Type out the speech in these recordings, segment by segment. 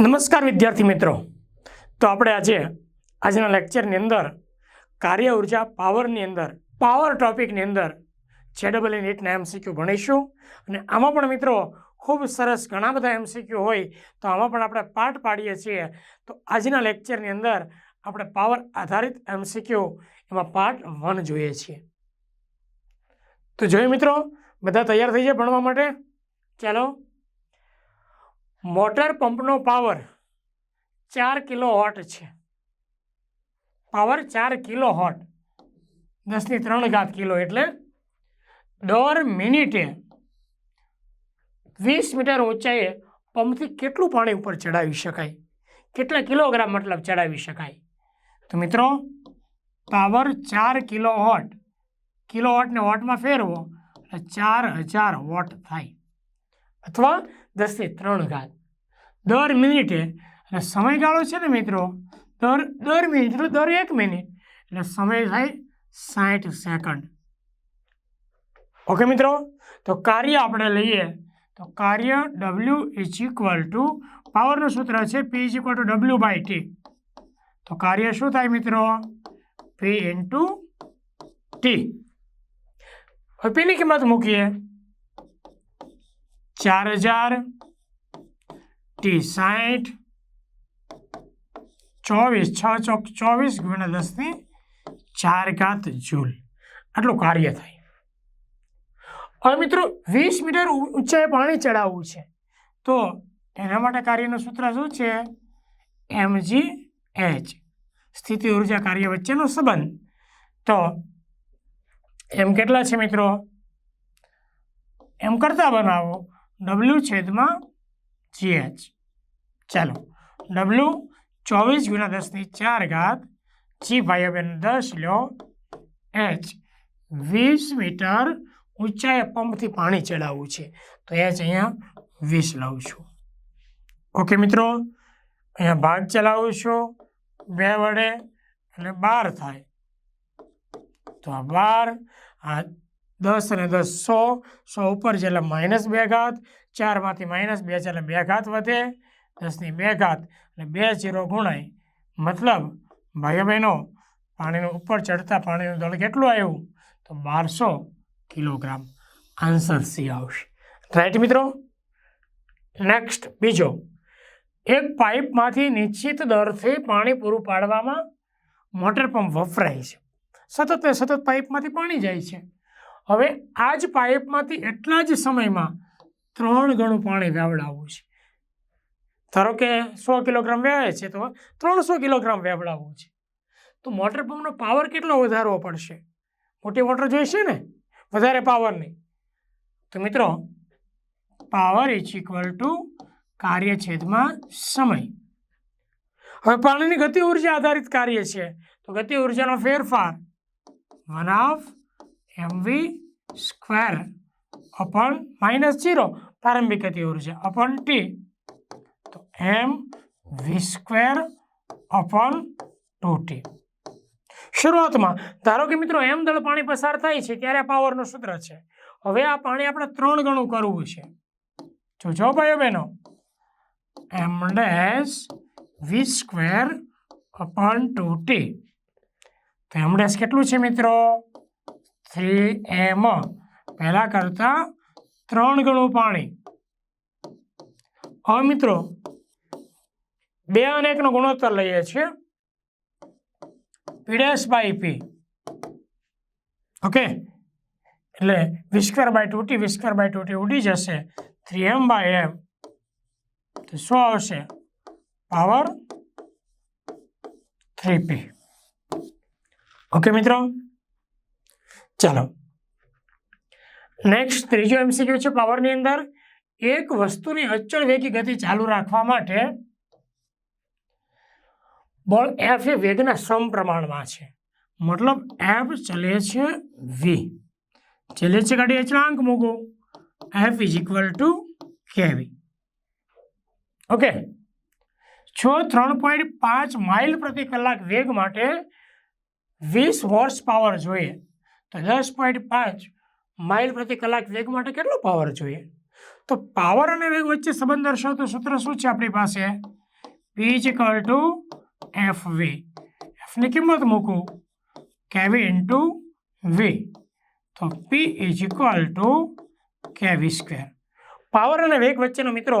નમસ્કાર વિદ્યાર્થી મિત્રો. તો આપણે આજે, આજના લેક્ચરની અંદર કાર્ય ઊર્જા પાવરની અંદર પાવર ટોપિકની અંદર જેડબલ નીટના એમસીક્યુ ભણીશું. અને આમાં પણ મિત્રો ખૂબ સરસ ઘણા બધા એમસીક્યુ હોય, તો આમાં પણ આપણે પાઠ પાડીએ છીએ. તો આજના લેક્ચરની અંદર આપણે પાવર આધારિત એમસીક્યુ એમાં પાર્ટ વન જોઈએ છીએ. તો જોઈએ મિત્રો, બધા તૈયાર થઈ જાય ભણવા માટે? ચાલો મોટર પંપનો પાવર ચાર કિલો વોટ છે. પાવર ચાર કિલો વોટ દસની ત્રણ ઘાત કિલો એટલે દર મિનિટે વીસ મીટર ઊંચાઈએ પંપથી કેટલું પાણી ઉપર ચડાવી શકાય? કેટલા કિલોગ્રામ મતલબ ચડાવી શકાય? તો મિત્રો, પાવર ચાર કિલો વોટ કિલો વોટને વોટમાં ફેરવો એટલે ચાર હજાર વોટ થાય. અથવા દસથી ત્રણ ઘાત દર મિનિટે, એટલે સમયગાળો છે ને મિત્રો, દર દર મિનિટ, એટલે દર એક મિનિટ, એટલે સમય થાય સાઠ સેકન્ડ. ઓકે મિત્રો, તો કાર્ય આપણે લઈએ, તો કાર્ય ડબલ્યુ ઇઝ ઇક્વલ ટુ પાવરનું સૂત્ર છે P is equal to W by T તો કાર્ય શું થાય મિત્રો? પી ઇન્ટુ ટી હવે પીની કિંમત મૂકીએ. ચાર હજાર, ટી સાઠ, ચોવીસ, છ ચોક ચોવીસ ગુણ્યા દસની ચાર ઘાત જૂલ. આટલું કાર્ય થાય. હવે મિત્રો, વીસ મીટર ઊંચાઈ પાણી ચડાવવું છે. તો એના માટે કાર્યનું સૂત્ર શું છે? M G H. સ્થિતિ ઊર્જા કાર્ય વચ્ચેનો સંબંધ. તો એમ કેટલા છે મિત્રો? એમ કરતા બનાવો. ડબલ્યુ છેદમાં જીએચ ચાલો ડબલ્યુ ચોવીસ ગુણ્યા દસની ચાર ઘાત જી ભાઈ બેન દસ લો એચ વીસ મીટર ઊંચાઈએ પંપથી પાણી ચડાવવું છે. તો એચ અહીંયા વીસ લાવું છું. ઓકે મિત્રો, અહીંયા ભાગ ચલાવું છું. બે વડે એટલે બાર થાય. તો આ બાર, આ દસ અને દસ સો સો ઉપર છે એટલે માઇનસ બે ઘાત ચારમાંથી માઇનસ બે એટલે બે ઘાત વધે, દસની બે ઘાત એટલે બે જીરો ગુણાય. મતલબ ભાઈઓ બહેનો, પાણીનું ઉપર ચડતા પાણીનું દળ કેટલું આવ્યું? તો બારસો કિલોગ્રામ. આન્સર સી આવશે. રાઈટ મિત્રો? નેક્સ્ટ, બીજો. એક પાઇપમાંથી નિશ્ચિત દરથી પાણી પૂરું પાડવામાં મોટર પંપ વપરાય છે. સતત સતત પાઇપમાંથી પાણી જાય છે. હવે આ જ પાઇપમાંથી એટલા જ સમયમાં ત્રણ ગણું પાણી વેવડાવવું છે. ધારો કે સો કિલોગ્રામ વેવાય છે તો ત્રણસો કિલોગ્રામ વેવડાવવું છે. તો મોટર પંપનો પાવર કેટલો વધારવો પડશે? મોટી મોટર જોઈશે ને? વધારે પાવરની તો મિત્રો, પાવર ઇઝ ઇક્વલ ટુ કાર્યછેદમાં સમય. હવે પાણીની ગતિ ઊર્જા આધારિત કાર્ય છે. તો ગતિ ઉર્જાનો ફેરફાર one half M V square upon minus zero પ્રારંભિક ગતિ ઊર્જા અપન ટી. તો M V square upon two T. શરૂઆતમાં, ધારો કે મિત્રો એમ દળ પાણી પસાર થાય છે ત્યારે પાવરનું સૂત્ર છે. હવે આ પાણી આપણે ત્રણ ગણું કરવું છે. જો જો ભાઈઓ બહેનો. M dash V square upon two T. તો એમ ડેશ કેટલું છે મિત્રો? Three M. પહેલાં કરતાં ત્રણ ગણું પાણી. હવે મિત્રો, બે અને એકનો ગુણોત્તર લઈએ છીએ. પીડેસ બાય પી ઓકે એટલે whisker by two T V by two T ઉડી જશે. થ્રી એમ બાય એમ તો શું આવશે? પાવર થ્રી પી ઓકે મિત્રો? ચાલો. નેક્સ્ટ ત્રીજો એમસીક્યુ છે પાવરની અંદર. એક વસ્તુની અચળ વેગી ગતિ ચાલુ રાખવા માટે બળ એફ એ વેગના સમપ્રમાણમાં છે. મતલબ એફ ચલે છે વી ચલે છે ગાડી અચળાંક મૂકો. F is equal to K V okay છો ત્રણ પોઈન્ટ પાંચ માઇલ પ્રતિ કલાક વેગ માટે વીસ હોર્સ પાવર જોઈએ. તો દસ પોઈન્ટ પાંચ માઇલ પ્રતિ કલાક વેગ માટે કેટલો પાવર જોઈએ? તો પાવર અને વેગ વચ્ચે સંબંધ દર્શાવતું સૂત્ર શું છે આપણી પાસે? P is equal to F V એફની કિંમત મૂકું. કેવી ઇન્ટુ વી તો P is equal to K V square power અને વેગ વચ્ચેનો મિત્રો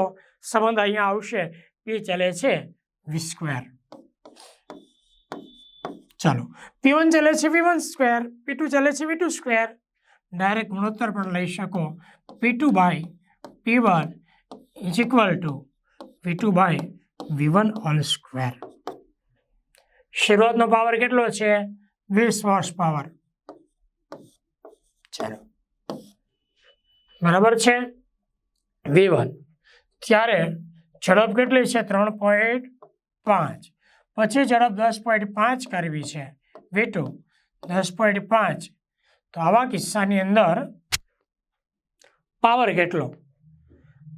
સંબંધ અહીંયા આવશે. પી ચાલે છે વી સ્ક્વેર ચાલો. પી વન ચાલે છે V one square P two ચાલે છે વી ટુ સ્ક્વેર ડાયરેક્ટ ગુણોત્તર પણ લઈ શકો. P two by P one is equal to V two by V one whole square શરૂઆતનો પાવર કેટલો છે? વીસ વોટ્સ પાવર ચાલો. બરાબર છે? વી વન ત્યારે ઝડપ કેટલી છે? ત્રણ પોઈન્ટ પાંચ. પછી ઝડપ દસ પોઈન્ટ પાંચ કરવી છે. વી ટુ દસ પોઈન્ટ પાંચ. તો આવા કિસ્સાની અંદર પાવર કેટલો?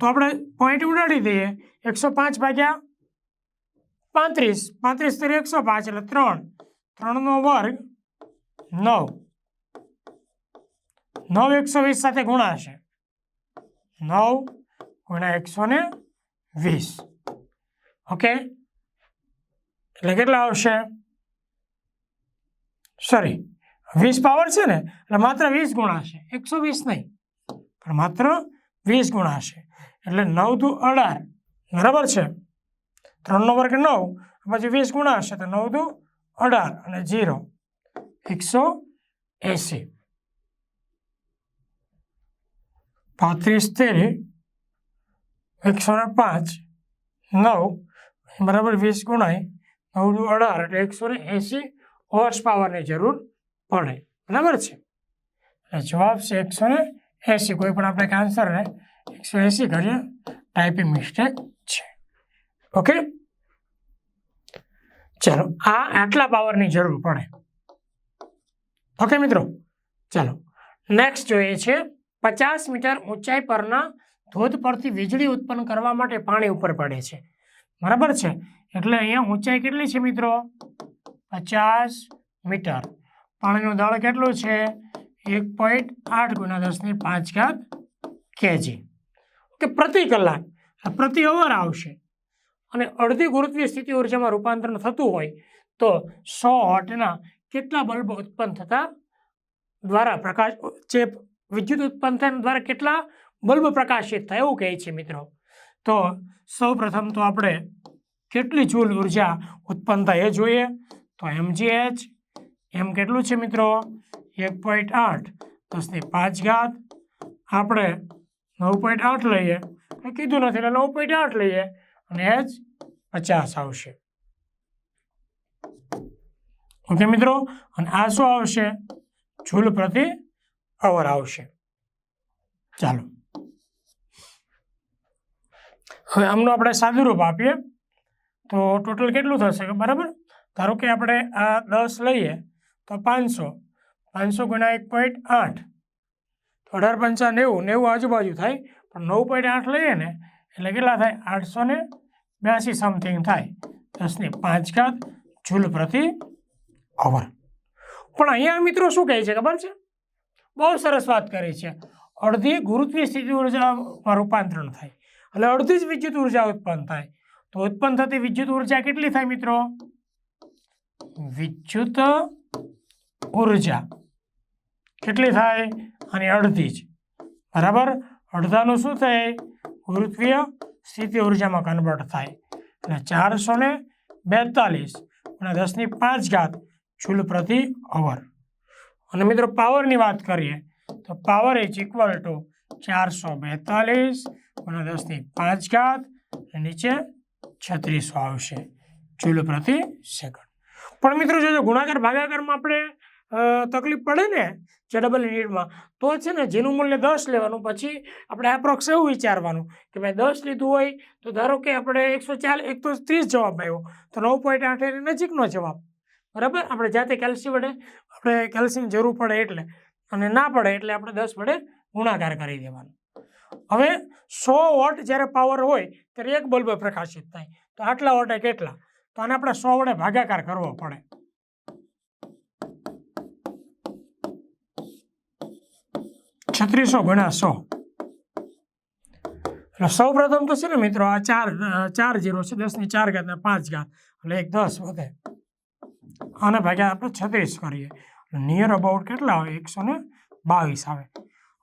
તો આપણે પોઈન્ટ ઉડાડી દઈએ. એકસો પાંચ ભાગ્યા પાંત્રીસ. પાંત્રીસ તરી એકસો પાંચ, એટલે ત્રણ. ત્રણનો વર્ગ નવ. નવ એકસો વીસ સાથે ગુણાશે. નવ ગુણ્યા એકસો ને વીસ. ઓકે? એટલે કેટલા આવશે? સોરી વીસ પાવર છે ને, એટલે માત્ર વીસ ગુણાશે એકસો વીસ નહીં, પણ માત્ર વીસ ગુણાશે એટલે નવ દુ અઢાર, બરાબર છે? ત્રણનો વર્ગ નવ પછી વીસ ગુણાશે તો નવ દુ અઢાર અને જીરો એકસો એંસી. પાંત્રીસ તેરી, એકસો ને પાંચ, નવ, બરાબર વીસ ગુણાય, નવ દુ અઢાર એટલે એકસો ને એંસી હોર્સ પાવરની જરૂર પડે. બરાબર છે? જવાબ છે એકસો ને એંસી કોઈ પણ આપણે આન્સરને એકસો એંસી કરીએ ટાઈપિંગ મિસ્ટેક છે. ઓકે ચાલો, આ આટલા પાવરની જરૂર પડે. ઓકે મિત્રો? ચાલો. નેક્સ્ટ જોઈએ છે, પચાસ મીટર ઊંચાઈ પરના ધોધ પરથી વીજળી ઉત્પન્ન કરવા માટે પાણી ઉપર પડે છે. બરાબર છે? એટલે અહીંયા ઊંચાઈ કેટલી છે મિત્રો? પચાસ મીટર. પાણીનું દળ કેટલું છે? એક પોઈન્ટ આઠ ગુણ્યા દસની પાંચ ઘાત કેજી ઓકે, પ્રતિ કલાક. પ્રતિ અવર આવશે. અને અડધી ગુરુત્વીય સ્થિતિ ઉર્જામાં રૂપાંતરણ થતું હોય તો સો વોટના કેટલા બલ્બ ઉત્પન્ન થતા? દ્વારા પ્રકાશ, જે વિદ્યુત ઉત્પન્ન થાય દ્વારા કેટલા બલ્બ પ્રકાશિત થાય? એવું કહે છે મિત્રો. તો સૌ તો આપણે કેટલી જૂલ ઊર્જા ઉત્પન્ન થાય એ જોઈએ. તો એમજીએચ એમ કેટલું છે મિત્રો? એક પોઈન્ટ આઠ. દસની પાંચ ઘાત. આપણે નવ પોઈન્ટ આઠ લઈએ. મેં કીધું નથી, એટલે નવ પોઈન્ટ આઠ લઈએ. અને એચ પચાસ આવશે. ઓકે મિત્રો? અને આ શું આવશે? જૂલ પ્રતિ અવર આવશે. ચાલો. હવે આમનું આપણે સાદું રૂપ આપીએ. તો ટોટલ કેટલું થશે બરાબર ધારો કે આપણે આ દસ લઈએ. તો પાંચસો. પાંચસો ગુણ્યા એક પોઈન્ટ આઠ. અઢાર પંચા નેવું નેવું આજુબાજુ થાય, પણ નવ પોઈન્ટ આઠ લઈએ ને, એટલે કેટલા થાય? આઠસો ને બ્યાસી સમથિંગ થાય. દસની પાંચ ઘાત જૂલ પ્રતિ અવર. પણ અહીંયા મિત્રો શું કહે છે? ખબર છે? બહુ સરસ વાત કરી છે. અડધી ગુરુત્વીય સ્થિતિ ઉર્જામાં રૂપાંતરણ થાય. એટલે અડધી જ વિદ્યુત ઊર્જા ઉત્પન્ન થાય. તો ઉત્પન્ન થતી વિદ્યુત ઊર્જા કેટલી થાય મિત્રો? વિદ્યુત ઊર્જા. કેટલી થાય? અને અડધી જ. બરાબર? અડધાનું શું થાય? ગુરુત્વીય સ્થિતિ ઉર્જામાં કન્વર્ટ થાય. એટલે ચારસો ને બેતાલીસ અને દસની પાંચ ઘાત જૂલ પ્રતિ અવર. અને મિત્રો પાવરની વાત કરીએ, તો પાવર ઇઝ ઇક્વલ ટુ ચારસો બેતાલીસ અને દસની પાંચ ઘાત નીચે છત્રીસો આવશે જૂલ પ્રતિ સેકન્ડ પણ મિત્રો, જો ગુણાકાર ભાગાકારમાં આપણે તકલીફ પડે ને જે ડબલ યુનિટમાં તો છે ને જેનું મૂલ્ય દસ લેવાનું, પછી આપણે એપ્રોક્સ એવું વિચારવાનું કે ભાઈ દસ લીધું હોય, તો ધારો કે આપણે એકસો ચાલીસ એક તો ત્રીસ જવાબ આવ્યો તો નવ પોઈન્ટ આઠ એની નજીકનો જવાબ. બરાબર? આપણે જાતે કેલ્શિયમ વડે, આપણે કેલ્શિયમ જરૂર પડે એટલે, અને ના પડે એટલે આપણે દસ વડે ગુણાકાર કરી દેવાનું. હવે સો વોટ જ્યારે પાવર હોય, ત્યારે એક બલ્બ પ્રકાશિત થાય. તો આટલા વોટે કેટલા? તો આને આપણે સો વડે ભાગાકાર કરવો પડે. છત્રીસો ગણા સો. એટલે સૌ પ્રથમ તો છે ને મિત્રો આ ચાર ચાર જીરો છે, દસની ચાર ઘાત ને પાંચ ઘાત, એટલે એક દસ વધે. આને ભાગ્યા આપણે છત્રીસ કરીએ. નિયર અબાઉટ કેટલા આવે? એકસો ને બાવીસ આવે.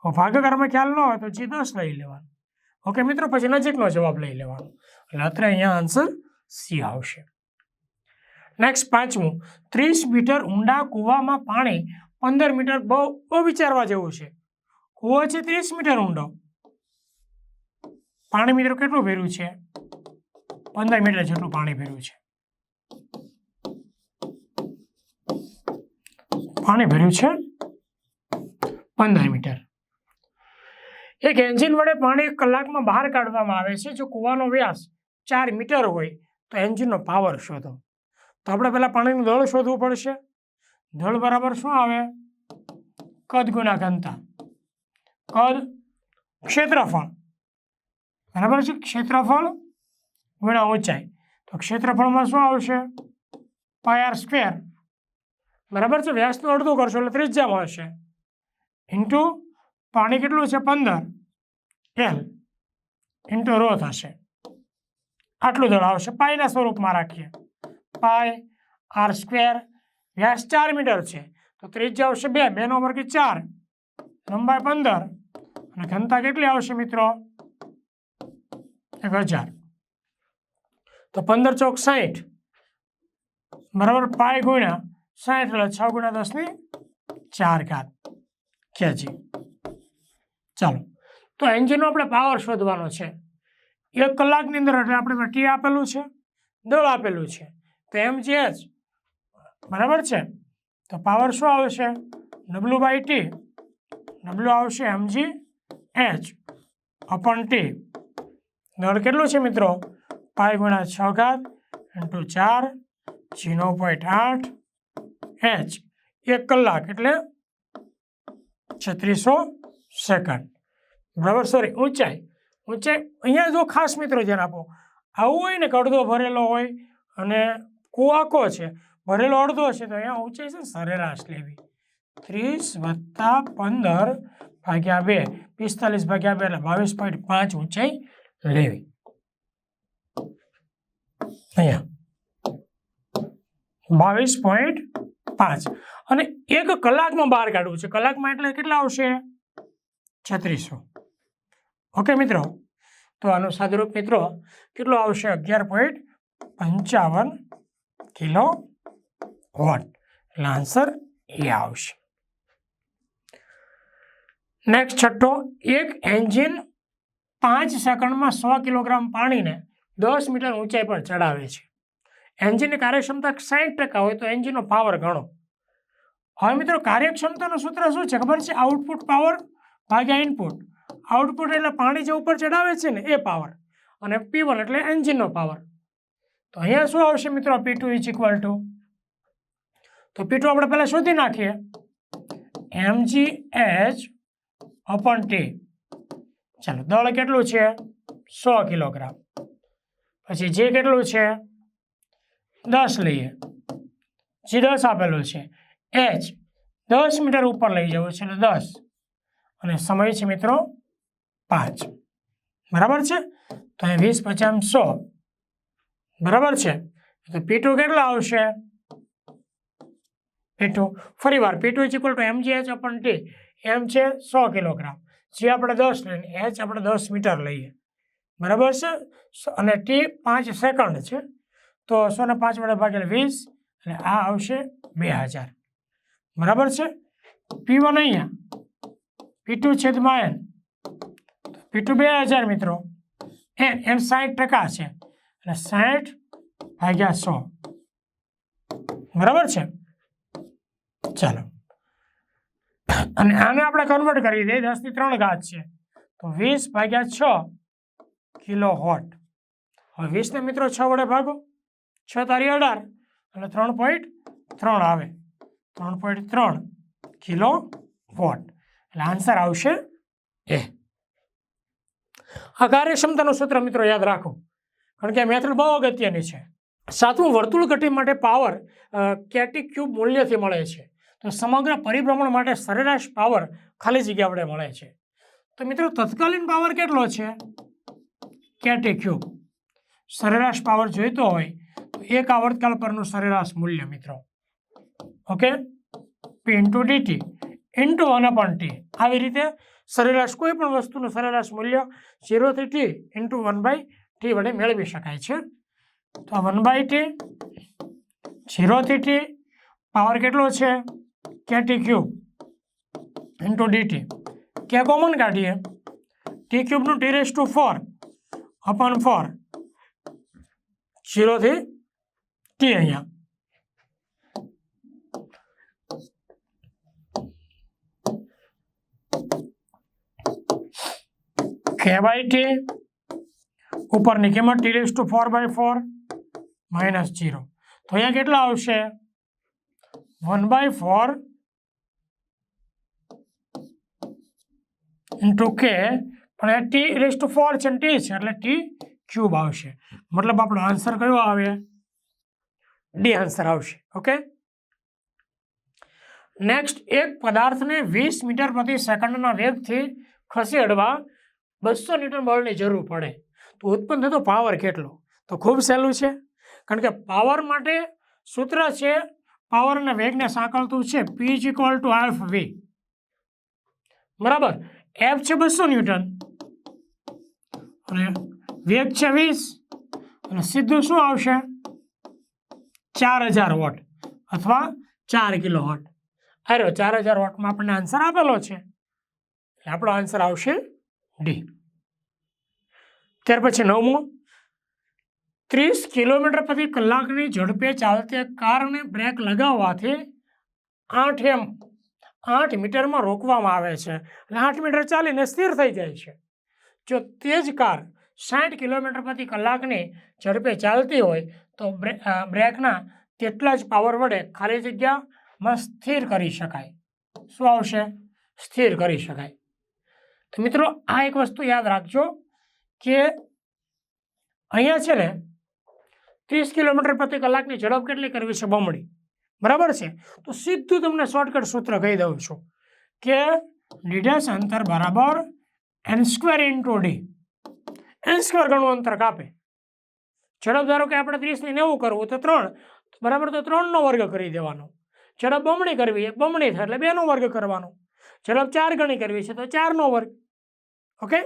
ભાગાકારમાં ખ્યાલ ન હોય તો જે દસ લઈ લેવાનું. ઓકે મિત્રો, પછી નજીકનો જવાબ લઈ લેવાનો. એટલે અત્યારે અહીંયા આન્સર સી આવશે. નેક્સ્ટ પાંચમું. ત્રીસ મીટર ઊંડા કૂવામાં પાણી પંદર મીટર બહુ બહુ વિચારવા જેવું છે. કૂવો છે ત્રીસ મીટર ઊંડો. પાણી મિત્રો કેટલું ભેર્યું છે? પંદર મીટર જેટલું પાણી ભર્યું છે. પાણી ભર્યું છે? પંદર મીટર. એક એન્જિન વડે પાણી કલાકમાં બહાર કાઢવામાં આવે છે. જો કૂવાનો વ્યાસ ચાર મીટર હોય, તો એન્જિનનો પાવર શોધો. તો આપણે પહેલાં પાણીનું દળ શોધવું પડશે. દળ બરાબર શું આવે? કદ ગુના ઘનતા. કદ ક્ષેત્રફળ. બરાબર છે? ક્ષેત્રફળ ગુણ્યા ઊંચાઈ. તો ક્ષેત્રફળમાં શું આવશે? Pi R square. બરાબર છે? વ્યાસનું અડધું કરશો એટલે ત્રિજ્યા મળશે ઇન્ટુ પાણી કેટલું છે? પંદર. એલ. ઇન્ટુ રો થશે. આટલું દળ આવશે. પાયના સ્વરૂપમાં રાખીએ. પાય આર સ્ક્વેર. વ્યાસ ચાર મીટર છે. તો ત્રિજ્યા આવશે બે. બેનો વર્ગ ચાર. લંબાઈ પંદર. અને ઘનતા કેટલી આવશે મિત્રો? એક હજાર. તો પંદર ચોક સાઠ બરાબર પાય ગુણ્યા સાઠ એટલે છ ગુણ્યા દસની ચાર ઘાત કેજી ચાલો. તો એન્જિનનો આપણે પાવર શોધવાનો છે. એક કલાકની અંદર એટલે આપણે ટી આપેલું છે, દળ આપેલું છે. તો એમ જે જ બરાબર છે? તો પાવર શું આવશે? ડબલ્યુ બાય ટી ડબલ્યુ આવશે M G H upon T. દળ કેટલું છે મિત્રો? પાય ગુણ્યા છ ઘાત ઇન્ટુ ચાર ઝીરો પોઈન્ટ આઠ એચ. એક કલાક એટલે છત્રીસો સેકન્ડ. બરાબર? સોરી ઊંચાઈ. ઊંચાઈ અહીંયા જો ખાસ મિત્રો ધ્યાન આપો. આવું હોય ને અડધો ભરેલો હોય અને કુવાકો છે, ભરેલો અડધો છે, તો અહીંયા ઊંચાઈ છે સરેરાશ લેવી. ત્રીસ વત્તા પંદર ભાગ્યા બે, પિસ્તાલીસ ભાગ્યા બે એટલે બાવીસ પોઈન્ટ પાંચ ઊંચાઈ લેવી અહીંયા. બાવીસ પોઈન્ટ પાંચ. અને એક કલાકમાં બહાર કાઢવું છે. કલાકમાં એટલે કેટલા આવશે? છત્રીસો. ઓકે મિત્રો, તો આનું સાદુરૂપ મિત્રો કેટલો આવશે? અગિયાર પોઈન્ટ પંચાવન કિલો વોટ. એટલે આન્સર એ આવશે. નેક્સ્ટ છઠ્ઠો, એક એન્જિન પાંચ સેકન્ડમાં સો કિલોગ્રામ પાણીને દસ મીટર ઊંચાઈ પર ચડાવે છે. એન્જિનની કાર્યક્ષમતા સાઠ ટકા હોય તો એન્જિનનો પાવર ઘણો. હવે મિત્રો, કાર્યક્ષમતાનું સૂત્ર શું છે? ખબર છે? આઉટપુટ પાવર ભાગ્યા ઇનપુટ આઉટપુટ એટલે પાણી જે ઉપર ચડાવે છે ને, એ પાવર અને પી વન એટલે એન્જિનનો પાવર તો અહીંયા શું આવશે મિત્રો? P two is equal to તો પી ટુ આપણે પહેલાં શોધી નાખીએ. M G H upon T. ચાલો, દળ કેટલું છે? સો કિલોગ્રામ. પછી જે કેટલું છે? દસ લઈએ. જે દસ આપેલું છે એચ દસ મીટર ઉપર લઈ જવું છે એટલે દસ. અને સમય છે મિત્રો પાંચ. બરાબર છે? તો અહીં વીસ પચાસ સો. બરાબર છે? તો પી ટુ કેટલા આવશે? પી ટુ ફરી વાર P two is equal to M G H upon T M છે સો કિલોગ્રામ. જે આપણે દસ લઈને એચ આપણે દસ મીટર લઈએ. બરાબર છે? અને ટી પાંચ સેકન્ડ છે. તો સો ને પાંચ વડે ભાગેલા વીસ અને આ આવશે બે હજાર. બરાબર છે? પી વન અહીંયા. પી ટુ છેદમાં એન. પી ટુ બે હજાર મિત્રો. એન એમ સાઠ ટકા છે. અને સાઠ ભાગ્યા સો. બરાબર છે? ચાલો. અને આને આપણે કન્વર્ટ કરી દઈએ. દસની ત્રણ ઘાત છે. તો વીસ ભાગ્યા છ કિલો હોટ હવે વીસને મિત્રો છ વડે ભાગો. છ તારી અઢાર. એટલે ત્રણ પોઈન્ટ ત્રણ આવે. ત્રણ પોઈન્ટ ત્રણ કિલો વોટ. એટલે આન્સર આવશે એ. આ કાર્યક્ષમતાનું સૂત્ર મિત્રો યાદ રાખો. કારણ કે આ મેથડ બહુ અગત્યની છે. સાતમું વર્તુળ ગતિ માટે પાવર કેટી ક્યુબ મૂલ્યથી મળે છે. તો સમગ્ર પરિભ્રમણ માટે સરેરાશ પાવર ખાલી જગ્યા વડે મળે છે. તો મિત્રો, તત્કાલીન પાવર કેટલો છે? કેટે ક્યુબ સરેરાશ પાવર જોઈતો હોય તો એક આવર્તકાળ પરનું સરેરાશ મૂલ્ય, મિત્રો. Okay? P into D T into one upon T આવી રીતે સરેરાશ કોઈ પણ વસ્તુનું સરેરાશ મૂલ્ય ઝીરોથી T into one by T વડે મેળવી શકાય છે. તો વન બાય ટી ઝીરોથી ટી પાવર કેટલો છે? K T cube into D T K common કાઢીએ T ક્યુબનું T raise to four upon four ઝીરોથી T અહીંયા. કે બાય ટી ઉપરની કિંમત T raise to four by four minus zero તો અહીંયા કેટલા આવશે? One by four into K, પણ T raise to four છે ટી છે, એટલે ટી ક્યુબ આવશે. મતલબ આપણો આન્સર કયો આવે? ડી આન્સર આવશે ઓકે નેક્સ્ટ એક પદાર્થને વીસ મીટર પ્રતિ સેકન્ડના વેગથી ખસેડવા બસો ન્યૂટન બળની જરૂર પડે. તો ઉત્પન્ન થતો પાવર કેટલો? તો ખૂબ સહેલું છે, કારણ કે પાવર માટે સૂત્ર છે પાવર અને વેગને સાંકળતું છે P is equal to F V બરાબર? એફ છે બસો ન્યૂટન. અને વેગ છે વીસ. અને સીધું શું આવશે? ચાર હજાર વોટ અથવા ચાર કિલો વોટ. અરે ચાર હજાર વોટમાં આપણને આન્સર આપેલો છે. આપણો આન્સર આવશે ડી ત્યાર પછી નવમું. ત્રીસ કિલોમીટર પ્રતિ કલાકની ઝડપે ચાલતી કારને બ્રેક લગાવવાથી આઠ એમ આઠ મીટરમાં રોકવામાં આવે છે એટલે આઠ મીટર ચાલીને સ્થિર થઈ જાય છે. જો તે જ કાર સાઠ કિલોમીટર પ્રતિ કલાકની ઝડપે ચાલતી હોય, તો બ્રે બ્રેકના તેટલા જ પાવર વડે ખાલી જગ્યામાં સ્થિર કરી શકાય. શું આવશે? સ્થિર કરી શકાય. તો મિત્રો, આ એક વસ્તુ યાદ રાખજો કે અહીંયા છે ને, ત્રીસ કિલોમીટર પ્રતિ કલાકની ઝડપ કેટલી કરવી છે બમણી? બરાબર છે? તો સીધું તમને શોર્ટકટ સૂત્ર કહી દઉં છું કે ડીડેસ અંતર બરાબર N square into D N square ગણું અંતર કાપે. ઝડપ ધારો કે આપણે ત્રીસને નેવું કરવું તો ત્રણ બરાબર તો ત્રણનો વર્ગ કરી દેવાનો. ઝડપ બમણી કરવી એક બમણી થાય એટલે બેનો વર્ગ કરવાનો. ઝડપ ચાર ગણી કરવી છે તો ચારનો વર્ગ. ઓકે?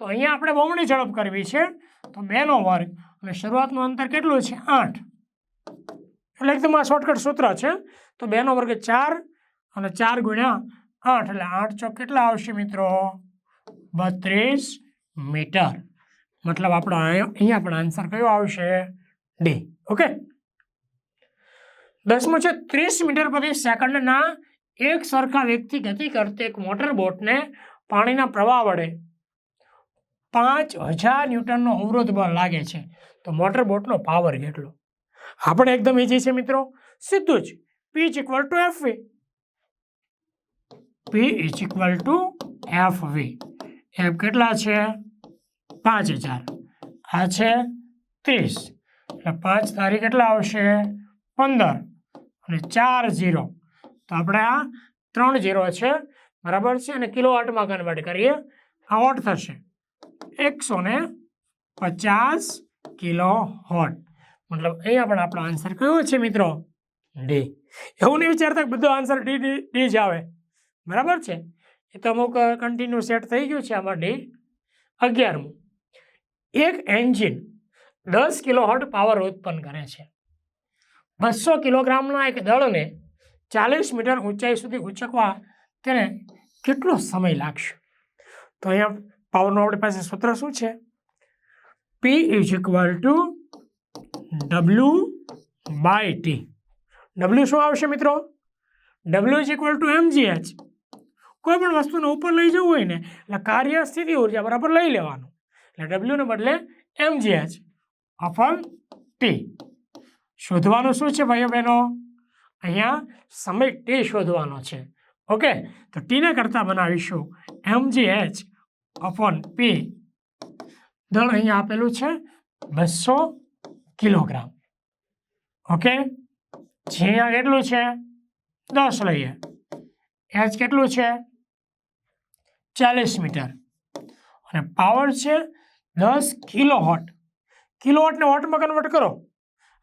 તો અહીંયા આપણે બમણી ઝડપ કરવી છે તો બેનો વર્ગ અને શરૂઆતનું અંતર કેટલું છે? આઠ. એટલે એકદમ આ શોર્ટકટ સૂત્ર છે. તો બેનો વર્ગ ચાર અને ચાર ગુણ્યા આઠ. એટલે આઠ ચોક કેટલા આવશે મિત્રો? બત્રીસ મીટર. મતલબ આપણો અહીંયા પણ આન્સર કયો આવશે? ડી ઓકે દસમું છે, ત્રીસ મીટર પ્રતિ સેકન્ડના એક સરખા વેગથી ગતિ કરતી એક મોટર બોટને પાણીના પ્રવાહ વડે પાંચ હજાર ન્યૂટનનો અવરોધ બળ લાગે છે. તો મોટર બોટનો પાવર કેટલો? આપણે એકદમ ઈજી છે મિત્રો. સીધું જ. P is equal to F V P is equal to F V F કેટલા છે? પાંચ હજાર. આ છે ત્રીસ. એટલે પાંચ તારીખ કેટલા આવશે? પંદર. અને ચાર ઝીરો. તો આપણે આ ત્રણ ઝીરો છે. બરાબર છે? અને કિલો વોટમાં કન્વર્ટ કરીએ. આ વોટ થશે? એકસો ને પચાસ કિલો વોટ. મતલબ અહીંયા પણ આપણો આન્સર કયો છે મિત્રો? ડી એવું નહીં વિચારતા બધો આન્સર ડી ડી ડી જ આવે. બરાબર છે? એ તો અમુક કન્ટિન્યુ સેટ થઈ ગયું છે આમાં ડી અગિયારમું. એક એન્જિન દસ કિલો હર્ટ પાવર ઉત્પન્ન કરે છે. બસો કિલોગ્રામના એક દળને ચાલીસ મીટર ઊંચાઈ સુધી ઉંચકવા તેને કેટલો સમય લાગશે? તો અહીંયા પાવરનું આપણી પાસે સૂત્ર શું છે? P is equal to W by T W શું આવશે મિત્રો? W is equal to MGH કોઈ પણ વસ્તુને ઉપર લઈ જવું હોય ને, એટલે કાર્ય સ્થિતિ ઊર્જા બરાબર લઈ લેવાનું. એટલે ડબલ્યુને બદલે એમજીએચ અપન ટી શોધવાનું શું છે ભાઈઓ બહેનો? અહીંયા સમય ટી શોધવાનો છે. ઓકે? તો ટીને કરતાં બનાવીશું એમજીએચ અપોન પી દળ અહીંયા આપેલું છે બસો કિલોગ્રામ. ઓકે? જે આ કેટલું છે? દસ લઈએ. એચ કેટલું છે? ચાલીસ મીટર. અને પાવર છે દસ કિલો હોટ કિલો હોટને વોટમાં કન્વર્ટ કરો.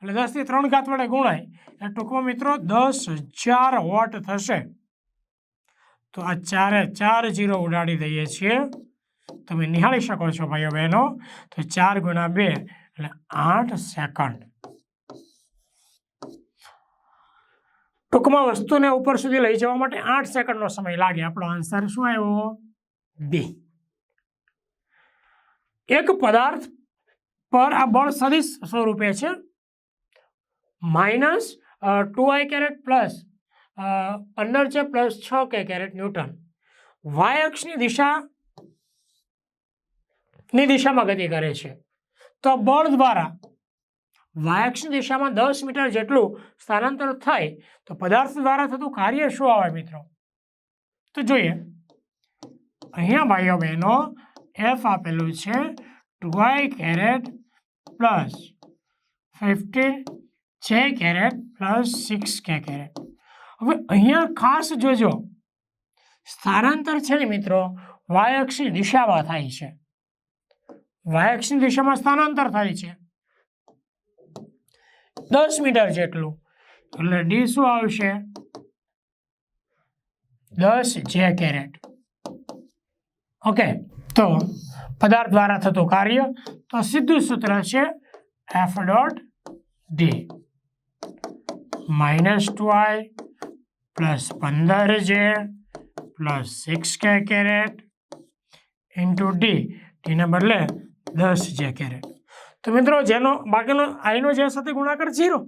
એટલે દસથી ત્રણ ઘાત વડે ગુણાય. એટલે ટૂંકમાં મિત્રો દસ હજાર વોટ થશે. તો આ ચારે ચાર જીરો ઉડાડી દઈએ છીએ. તમે નિહાળી શકો છો ભાઈઓ બહેનો. તો ચાર ગુણા બે એટલે આઠ સેકન્ડ. ટૂંકમાં વસ્તુને ઉપર સુધી લઈ જવા માટે આઠ સેકન્ડનો સમય લાગે. આપણો આન્સર શું આવ્યો? બી એક પદાર્થ પર આ બળ સદિશ સ્વરૂપે છે. Minus two I caret plus પંદર છે પ્લસ છ કે કેરેટ ન્યૂટન. વાય અક્ષની દિશા, ની દિશામાં ગતિ કરે છે. તો બળ દ્વારા વાયક્ષની દિશામાં દસ મીટર જેટલું સ્થાનાંતર થાય તો પદાર્થ દ્વારા થતું કાર્ય શું આવે મિત્રો? તો જોઈએ. અહીંયા ભાઈઓ બહેનો એફ આપેલું છે two Y caret plus fifteen છે caret plus six K caret. હવે અહીંયા ખાસ જોજો. સ્થાનાંતર છે ને મિત્રો વાયક્ષની દિશામાં થાય છે. વાય અક્ષની દિશામાં સ્થાનાંતર થાય છે. દસ મીટર જેટલું. એટલે ડી શું આવશે? દસ જે કેરેટ. ઓકે, તો પદાર્થ દ્વારા થતું કાર્ય, તો સીધું સૂત્ર છે F dot D minus two I plus પંદર જે plus six K caret into D ડીને બદલે દસ જે કેરેટ તો મિત્રો, જેનો, બાકીનો, આઈનો જે સાથે ગુણાકાર ઝીરો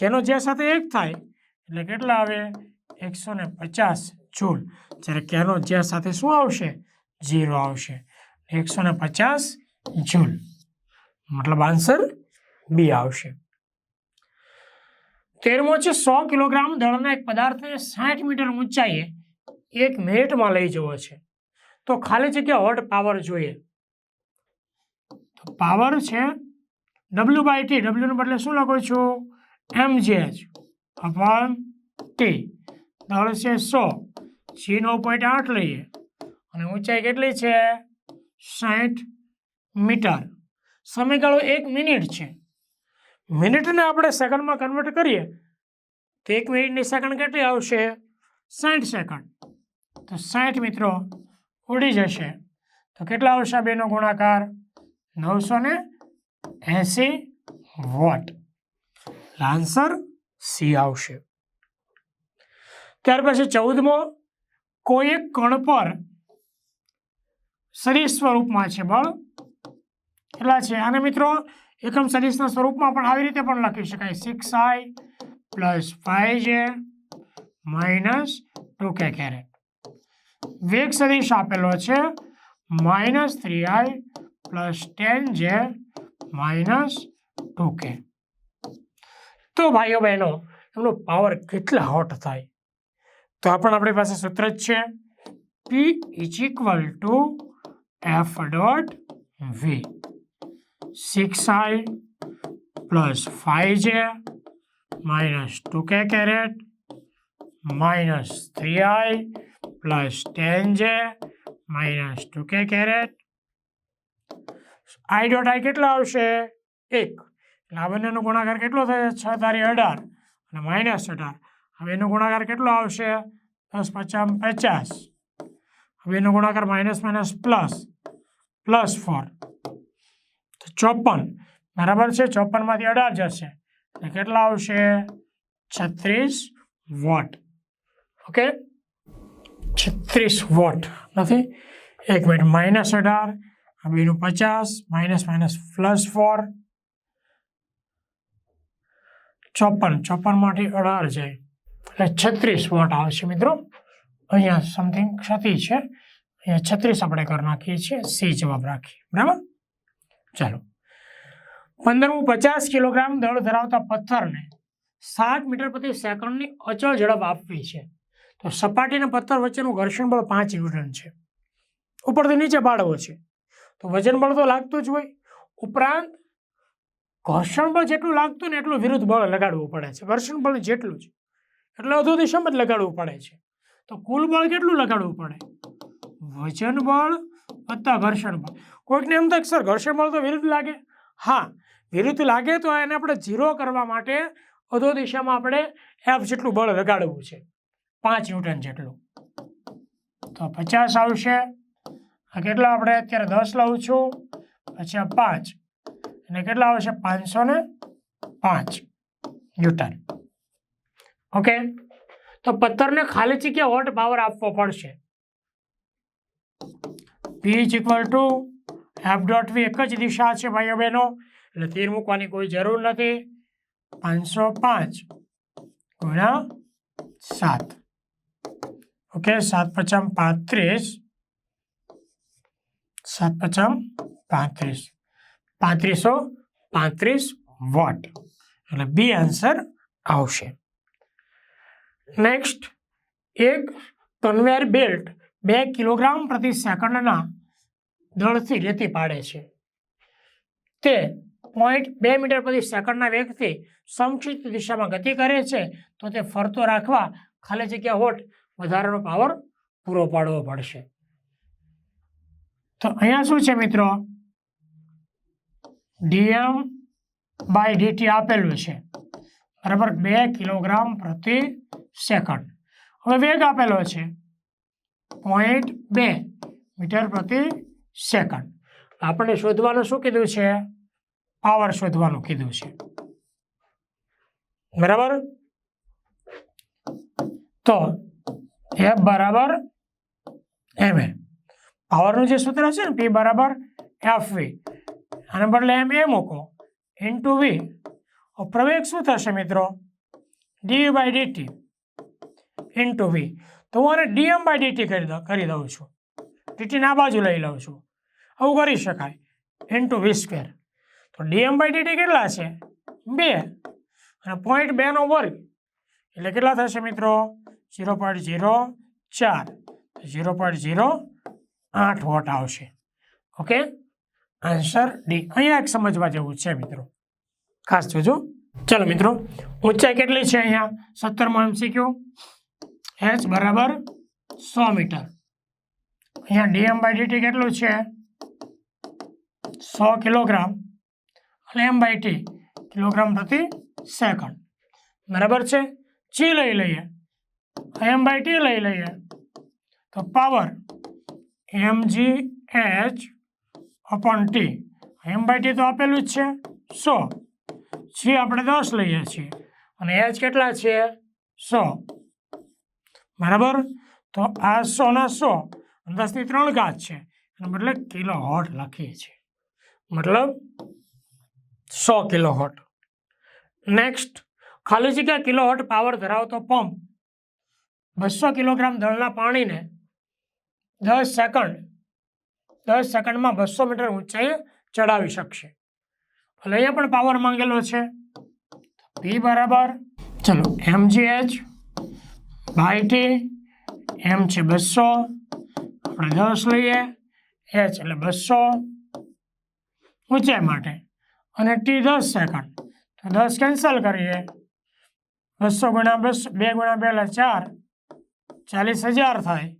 જેનો જે સાથે એક થાય, એટલે કેટલા આવે? એકસો ને પચાસ જૂલ. જ્યારે કેનો જે સાથે શું આવશે? ઝીરો આવશે. એકસો ને પચાસ જૂલ. મતલબ આન્સર બી આવશે. તેરમો છે સો કિલોગ્રામ દળના એક પદાર્થને સાઠ મીટર ઊંચાઈએ એક મિનિટમાં લઈ જવો છે. તો ખાલી જગ્યા હોટ પાવર જોઈએ. તો પાવર છે ડબલ્યુ બાય ટી ડબલ્યુને બદલે શું લખો છું? એમ જે એચ ટી દળ છે સો. સી નવ પોઈન્ટ આઠ લઈએ. અને ઊંચાઈ કેટલી છે? સાઠ મીટર. સમયગાળો એક મિનિટ છે. મિનિટને આપણે સેકન્ડમાં કન્વર્ટ કરીએ તો એક મિનિટની સેકન્ડ કેટલી આવશે? સાઠ સેકન્ડ. તો સાઠ મિત્રો ઉડી જશે. તો કેટલા આવશે બેનો ગુણાકાર? નવસો ને એંસી વોટ આન્સર સી આવશે ત્યાર પછી ચૌદમો કોઈ એક કણ પર સદિશ સ્વરૂપમાં છે બળ કેટલા છે. અને મિત્રો એકમ સદિશના સ્વરૂપમાં પણ આવી રીતે પણ લખી શકાય. Six I plus five J minus two K caret વેગ સદિશ આપેલો છે. Minus three I plus ten J minus two K તો ભાઈઓ બહેનો એમનો પાવર કેટલા હોટ થાય તો આ પણ આપણી પાસે સૂત્ર જ છે P is equal to F dot V six I plus five J minus two K caret minus three I plus ten J minus two K caret I dot I કેટલા આવશે? એક. એટલે આ બંનેનો ગુણાકાર કેટલો થશે છ તારી અઢાર. અને માઇનસ અઢાર. હવે એનો ગુણાકાર કેટલો આવશે? દસ પચાસ પચાસ. હવે એનો ગુણાકાર minus minus plus plus four તો ચોપન. બરાબર છે? ચોપનમાંથી અઢાર જશે. એટલે કેટલા આવશે? છત્રીસ વોટ. ઓકે? છત્રીસ વોટ. નથી? એક મિનિટ માઇનસ અઢાર. હવે એનું પચાસ માઇનસ માઇનસ પ્લસ ફોર ચોપન ચોપનમાંથી અઢાર જાય એટલે છત્રીસ વોટ આવશે મિત્રો. અહીંયા સમથિંગ ક્ષતિ છે. અહીંયા છત્રીસ આપણે કરી નાખીએ છીએ. સી જવાબ રાખીએ. બરાબર? ચાલો. પંદરમું પચાસ કિલોગ્રામ દળ ધરાવતા પથ્થરને સાત મીટર પ્રતિ સેકન્ડની અચળ ઝડપ આપવી છે. તો સપાટી અને પથ્થર વચ્ચેનું ઘર્ષણ બળ પાંચ ન્યૂટન છે. ઉપરથી નીચે પાડવો છે. તો વજન બળ તો લાગતું જ હોય. ઉપરાંત ઘર્ષણ બળ જેટલું લાગતું ને એટલું વિરુદ્ધ બળ લગાડવું પડે છે. ઘર્ષણ બળ જેટલું જ. એટલે અધો દિશામાં જ લગાડવું પડે છે. તો કુલ બળ કેટલું લગાડવું પડે? વજન બળ વત્તા ઘર્ષણ બળ. કોઈકને એમ થાય સર, ઘર્ષણ બળ તો વિરુદ્ધ લાગે. હા, વિરુદ્ધ લાગે તો એને આપણે ઝીરો કરવા માટે અધો દિશામાં આપણે એફ જેટલું બળ લગાડવું છે. પાંચ ન્યૂટન જેટલું. તો પચાસ આવશે. આ કેટલા આપણે અત્યારે દસ લઉં છું? પછી આ પાંચ. અને કેટલા આવશે? પાંચસો ને પાંચ. ન્યૂટન ઓકે તો પથ્થરને ખાલી જગ્યા વોટ પાવર આપવો પડશે? P is equal to F dot V એક જ દિશા છે, ભાઈઓ બહેનો. એટલે તીર મૂકવાની કોઈ જરૂર નથી. પાંચસો પાંચ ગુણ્યા સાત. ઓકે સાત પચાસ પાંત્રીસ. સાત પચાસ, પાંત્રીસ. પાંત્રીસો, પાંત્રીસ વોટ. એટલે બી આન્સર આવશે. નેક્સ્ટ એક કન્વેયર બેલ્ટ બે કિલોગ્રામ પ્રતિ સેકન્ડના દળથી રેતી પાડે છે. તે પોઈન્ટ બે મીટર પ્રતિ સેકન્ડના વેગથી સમક્ષિત દિશામાં ગતિ કરે છે, તો તે ફરતો રાખવા ખાલી જગ્યા હોટ વધારાનો પાવર પૂરો પાડવો પડશે. તો અહીંયા શું છે મિત્રો? ડીએમ બાય ડીટી આપેલું છે. બરાબર? બે કિલોગ્રામ પ્રતિ સેકન્ડ. હવે વેગ આપેલો છે. પોઈન્ટ બે મીટર પ્રતિ સેકન્ડ. આપણે શોધવાનું શું કીધું છે? પાવર શોધવાનું કીધું છે. બરાબર? તો એફ બરાબર એમ એ પાવરનું જે સૂત્ર છે ને પી બરાબર એફ વી આને બદલે એમ એ મૂકો. ઇન્ટુ વી પ્રવેગ શું થશે મિત્રો? D by DT into V તો હું આને ડીએમ બાય ડીટી કરી દઉં કરી દઉં છું. ડીટીને આ બાજુ લઈ લઉં છું. આવું કરી શકાય. ઇન્ટુ વી સ્ક્વેર તો ડીએમ બાય ડીટી કેટલા છે? બે. અને પોઈન્ટ બેનો વર્ગ. એટલે કેટલા થશે મિત્રો? ઝીરો પોઈન્ટ ઝીરો ચાર. ઝીરો પોઈન્ટ ઝીરો આઠ વોટ આવશે. ઓકે આન્સર ડી અહીંયા એક સમજવા જેવું છે મિત્રો. ખાસ જોજો. ચલો મિત્રો, ઊંચાઈ કેટલી છે અહીંયા? સત્તરમાં એમસીક્યુ એચ બરાબર સો મીટર. અહીંયા ડીએમ બાય ડીટી કેટલું છે? સો કિલોગ્રામ. અને એમ બાય ટી કિલોગ્રામ પ્રતિ સેકન્ડ. બરાબર છે? જી લઈ લઈએ. એમ બાય ટી લઈ લઈએ. તો power M G H upon T M by T તો આપેલું જ છે. સો જી આપણે દસ લઈએ છીએ. અને એચ કેટલા છે? સો. બરાબર? તો આ સોના સો દસની ત્રણ ઘાત છે. અને મતલબ કિલો હોટ લખીએ છીએ. મતલબ સો કિલો હોટ નેક્સ્ટ ખાલી જગ્યા કિલો હોટ પાવર ધરાવતો પંપ બસો કિલોગ્રામ દળના પાણીને દસ સેકન્ડ, દસ સેકન્ડમાં બસો મીટર ઊંચાઈએ ચડાવી શકશે. એટલે અહીંયા પણ પાવર માંગેલો છે. પી બરાબર. ચલો M G H by T M છે બસો. આપણે દસ લઈએ એચ એટલે બસો. ઊંચાઈ માટે. અને ટી દસ સેકન્ડ. તો દસ કેન્સલ કરીએ. બસો ગુણ્યા બસ, બે ગુણ્યા બે ચાર. ચાલીસ હજાર થાય.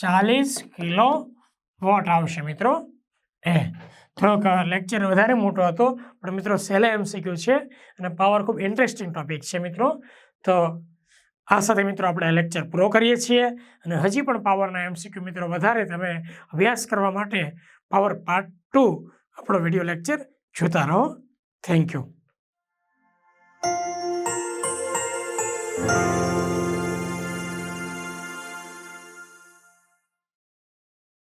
ચાલીસ કિલો વોટ આવશે મિત્રો. એ થોડોક લેક્ચર વધારે મોટો હતો, પણ મિત્રો સહેલા એમસીક્યુ છે અને પાવર ખૂબ ઇન્ટરેસ્ટિંગ ટોપિક છે મિત્રો. તો આ સાથે મિત્રો આપણે લેક્ચર પૂરો કરીએ છીએ અને હજી પણ પાવરના એમસીક્યુ મિત્રો વધારે તમે અભ્યાસ કરવા માટે પાવર પાર્ટ ટુ આપણો વીડિયો લેક્ચર જોતા રહો. Thank you